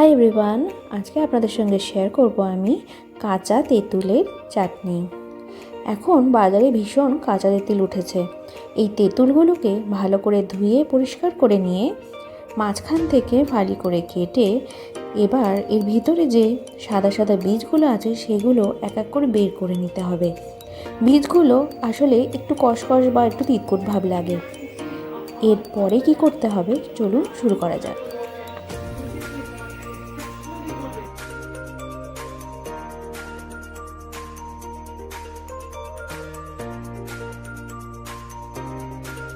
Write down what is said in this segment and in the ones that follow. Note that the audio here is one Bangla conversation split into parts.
হাই এভরিওয়ান, আজকে আপনাদের সঙ্গে শেয়ার করব আমি কাঁচা তেঁতুলের চাটনি। এখন বাজারে ভীষণ কাঁচা তেঁতুল উঠেছে। এই তেঁতুলগুলোকে ভালো করে ধুয়ে পরিষ্কার করে নিয়ে মাঝখান থেকে ফালি করে কেটে এবার এর ভিতরে যে সাদা সাদা বীজগুলো আছে সেগুলো এক এক করে বের করে নিতে হবে। বীজগুলো আসলে একটু কষকষ বা একটু তিতকুট ভাব লাগে। এরপরে কি করতে হবে? চলুন শুরু করা যাক।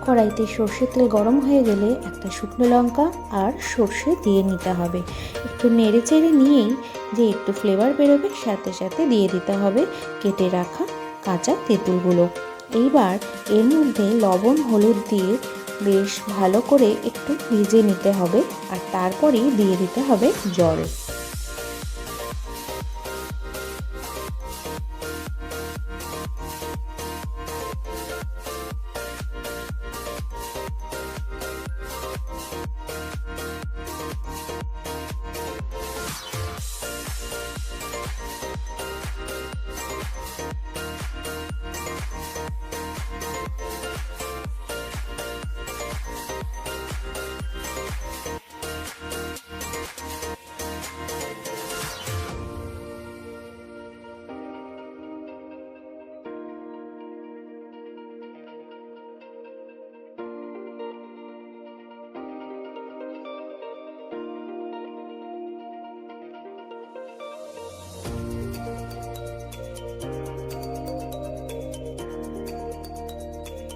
কড়াইতে সর্ষের তেল গরম হয়ে গেলে একটা শুকনো লঙ্কা আর সর্ষে দিয়ে নিতে হবে। একটু নেড়ে চেড়ে নিয়েই যে একটু ফ্লেভার বেরোবে সাথে সাথে দিয়ে দিতে হবে কেটে রাখা কাঁচা তেঁতুলগুলো। এইবার এর মধ্যে লবণ, হলুদ দিয়ে বেশ ভালো করে একটু ভিজে নিতে হবে আর তারপরেই দিয়ে দিতে হবে জল।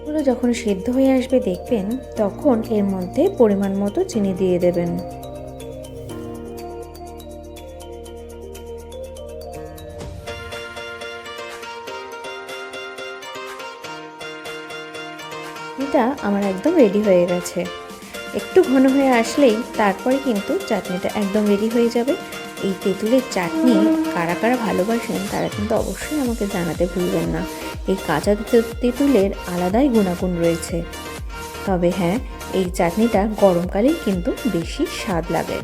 এগুলো যখন সেদ্ধ হয়ে আসবে দেখবেন তখন এর মধ্যে পরিমাণ মতো চিনি দিয়ে দেবেন। এটা আমার একদম রেডি হয়ে গেছে। একটু ঘন হয়ে আসলেই তারপরে কিন্তু চাটনিটা একদম রেডি হয়ে যাবে। এই তেঁতুলের চাটনি কারা কারা ভালোবাসেন তারা কিন্তু অবশ্যই আমাকে জানাতে ভুলবেন না। এই কাঁচা তেঁতুলের আলাদাই গুণাগুণ রয়েছে। তবে হ্যাঁ এই চাটনিটা গরমকালেই কিন্তু বেশি স্বাদ লাগে।